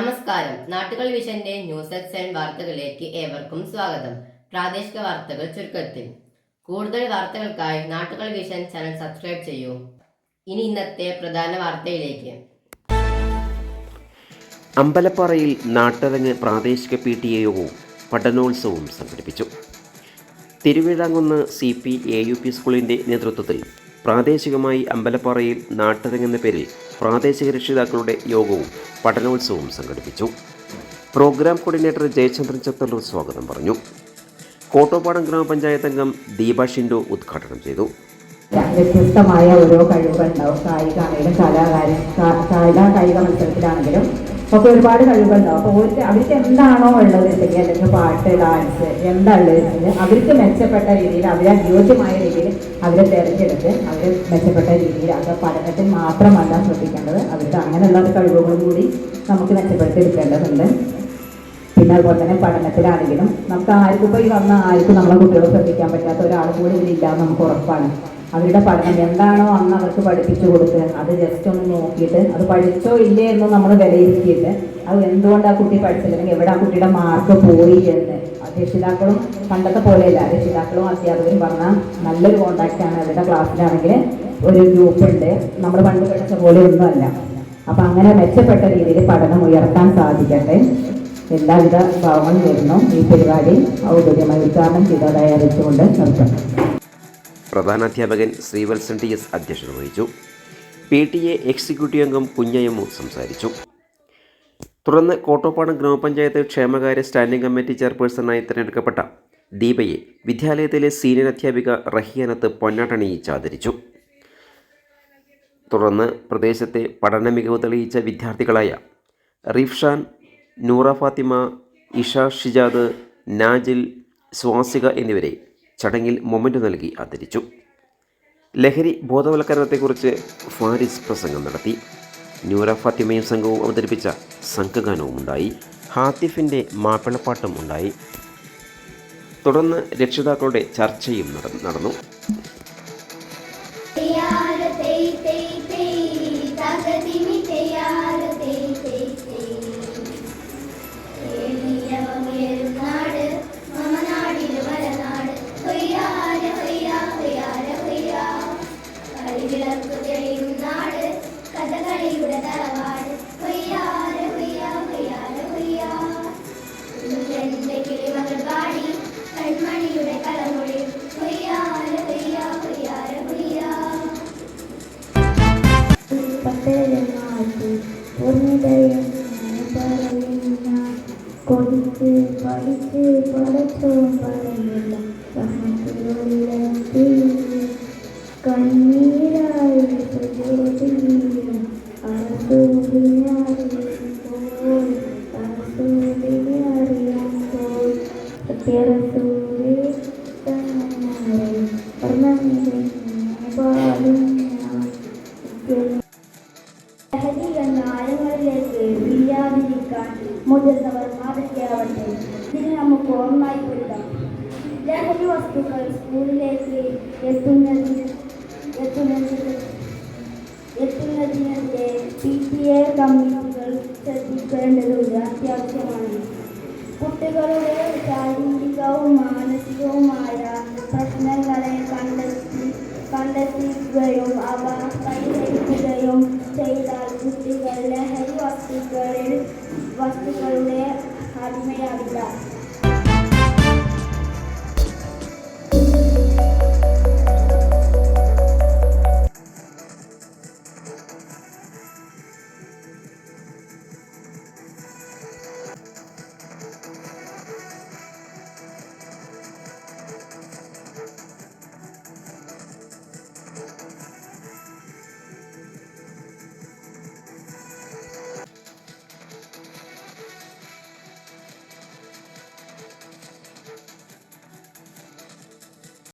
നാട്ടുകൾ വിഷന്റെ news seven വാർത്തകളിലേക്ക് ഏവർക്കും സ്വാഗതം. പ്രാദേശിക വാർത്തകൾ ചുരുക്കത്തിൽ. കൂടുതൽ വാർത്തകൾക്കായി നാട്ടുകൾ വിഷൻ ചാനൽ സബ്സ്ക്രൈബ് ചെയ്യൂ. ഇനി ഇന്നത്തെ പ്രധാന വാർത്തയിലേക്ക്. അമ്പലപ്പാറയിൽ നാട്ടരങ്ങ് പ്രാദേശിക പി ടി എ യോഗവും പഠനോത്സവവും സംഘടിപ്പിച്ചു. Thiruvizhamkunnu C P A U P സ്കൂളിന്റെ നേതൃത്വത്തിൽ പ്രാദേശികമായി അമ്പലപ്പാറയിൽ നാട്ടരങ്ങ് എന്ന പേരിൽ പ്രാദേശിക രക്ഷിതാക്കളുടെ യോഗവും പഠനോത്സവവും സംഘടിപ്പിച്ചു. പ്രോഗ്രാം കോർഡിനേറ്റർ ജയചന്ദ്രൻ ചത്തല്ലൂർ സ്വാഗതം പറഞ്ഞു. കോട്ടോപ്പാടം ഗ്രാമപഞ്ചായത്ത് അംഗം ദീപ ഷിൻഡോ ഉദ്ഘാടനം ചെയ്തു. വ്യത്യസ്തമായ ഓരോ കഴിവുകളുണ്ടാവും കായികമാണെങ്കിലും കലാകാരൻ കാ- കലാ കായിക മത്സരത്തിലാണെങ്കിലും ഒക്കെ ഒരുപാട് കഴിവുകളുണ്ടാവും അപ്പോൾ ഓരോ അവർക്ക് എന്താണോ ഉള്ളത് വെച്ചെങ്കിൽ അല്ലെങ്കിൽ പാട്ട് ഡാൻസ് എന്താ ഉള്ളത് അവർക്ക് മെച്ചപ്പെട്ട രീതിയിൽ അവരെ അനുയോജ്യമായ രീതിയിൽ അവരെ തിരഞ്ഞെടുത്ത് അവർ മെച്ചപ്പെട്ട രീതിയിൽ അവരുടെ പഠനത്തിൽ മാത്രമല്ല ശ്രദ്ധിക്കേണ്ടത്. അവർക്ക് അങ്ങനെയുള്ള കഴിവുകളും കൂടി നമുക്ക് മെച്ചപ്പെടുത്തി എടുക്കേണ്ടതുണ്ട് പിന്നെ അതുപോലെ തന്നെ പഠനത്തിലാണെങ്കിലും നമുക്ക് ആർക്കും ഇപ്പോൾ ഈ വന്ന ആർക്കും നമ്മളെ കുട്ടികളെ ശ്രദ്ധിക്കാൻ പറ്റാത്ത ഒരാൾ കൂടി ഇതിലില്ല നമുക്ക് ഉറപ്പാണ്. അവരുടെ പഠനം എന്താണോ അന്ന് അവർക്ക് പഠിപ്പിച്ചു കൊടുത്ത് അത് ജസ്റ്റ് ഒന്ന് നോക്കിയിട്ട് അത് പഠിച്ചോ ഇല്ലേ എന്ന് നമ്മൾ വിലയിരുത്തിയിട്ട് അത് എന്തുകൊണ്ട് ആ കുട്ടി പഠിച്ചില്ലെങ്കിൽ എവിടെ ആ കുട്ടിയുടെ മാർക്ക് പോയി എന്ന്. രക്ഷിതാക്കളും പണ്ടത്തെ പോലെയല്ല. രക്ഷിതാക്കളും അധ്യാപകരും പറഞ്ഞാൽ നല്ലൊരു കോണ്ടാക്റ്റ് ആണ് അവരുടെ ക്ലാസ്സിലാണെങ്കിൽ ഒരു ഗ്രൂപ്പ് ഉണ്ട്. നമ്മൾ പണ്ട് പഠിച്ച പോലെ ഒന്നുമല്ല. അപ്പം അങ്ങനെ മെച്ചപ്പെട്ട രീതിയിൽ പഠനം ഉയർത്താൻ സാധിക്കട്ടെ. എല്ലാവിധ ഭാവങ്ങളും വരുന്നു ഈ പരിപാടി ഔദ്യോഗികമായി ഉദ്ഘാടനം ചെയ്തതായി അറിയിച്ചുകൊണ്ട് നിർത്തുന്നു. പ്രധാനാധ്യാപകൻ ശ്രീവത്സൻ ടി എസ് അധ്യക്ഷത വഹിച്ചു. പി ടി എ എക്സിക്യൂട്ടീവ് അംഗം കുഞ്ഞയമ്മു സംസാരിച്ചു. തുടർന്ന് കോട്ടോപ്പാടം ഗ്രാമപഞ്ചായത്ത് ക്ഷേമകാര്യ സ്റ്റാൻഡിംഗ് കമ്മിറ്റി ചെയർപേഴ്സണായി തിരഞ്ഞെടുക്കപ്പെട്ട ദീപയെ വിദ്യാലയത്തിലെ സീനിയർ അധ്യാപിക റഹിയാനത്ത് പൊന്നാട്ടണിയിച്ച് ആദരിച്ചു തുടർന്ന് പ്രദേശത്തെ പഠന മികവ് തെളിയിച്ച വിദ്യാർത്ഥികളായ റിഫ്ഷാൻ നൂറ ഫാത്തിമ ഇഷ ഷിജാദ് നാജിൽ സ്വാസിക എന്നിവരെ ചടങ്ങിൽ മൊമെന്റ് നൽകി ആദരിച്ചു. ലഹരി ബോധവൽക്കരണത്തെക്കുറിച്ച് ഫാരിസ് പ്രസംഗം നടത്തി. ന്യൂറ ഫാത്തിമയും സംഘവും അവതരിപ്പിച്ച സംഘഗാനവും ഉണ്ടായി. ഹാത്തിഫിന്റെ മാപ്പിളപ്പാട്ടും ഉണ്ടായി. തുടർന്ന് രക്ഷിതാക്കളുടെ ചർച്ചയും നട- നടന്നു. തയ്യാർ തേയ് കഥകളിയുടെ തറവാട് ഹൊയ്യാര ഹൊയ്യാ ഹൊയ്യാര ഹൊയ്യാ എന്റെ കിളിമകൾ പാടി കൺമണിയുടെ കളമൊഴി ഹൊയ്യാര ഹൊയ്യാ ഹൊയ്യാര ഹൊയ്യാ പട്ടരമാറ്റി പൊന്നിടയും പറയുന്ന കൊതിച്ച് പഠിച്ച് പടച്ചവും പറയുന്നില്ല സഹത്തിലുള്ളി എന്ന ആഴങ്ങളിലേക്ക് വീഴാതിരിക്കാൻ മുതിർന്നവർ മാതൃകയാവട്ടെ ഇതിന് നമുക്ക് ഓർമ്മയായി പൊരുതാം ലഹരി വസ്തുക്കൾ സ്കൂളിലേക്ക് എത്തുന്നതിന് എത്തുന്നതിന് എത്തുന്നതിനെതിരെ പി ടി എ കമ്മിറ്റികൾ ശ്രദ്ധിക്കേണ്ടതുണ്ട് അത്യാവശ്യമാണ് കുട്ടികളുടെ ശാരീരികവും മാനസികവുമായ പ്രശ്നങ്ങളെ കണ്ടെത്തി കണ്ടെത്തുകയും അവ പരിഹരിക്കുകയും ചെയ്താൽ കുട്ടികൾ ലഹരി വസ്തുക്കളിൽ വസ്തുക്കളുടെ അടിമയാവില്ല.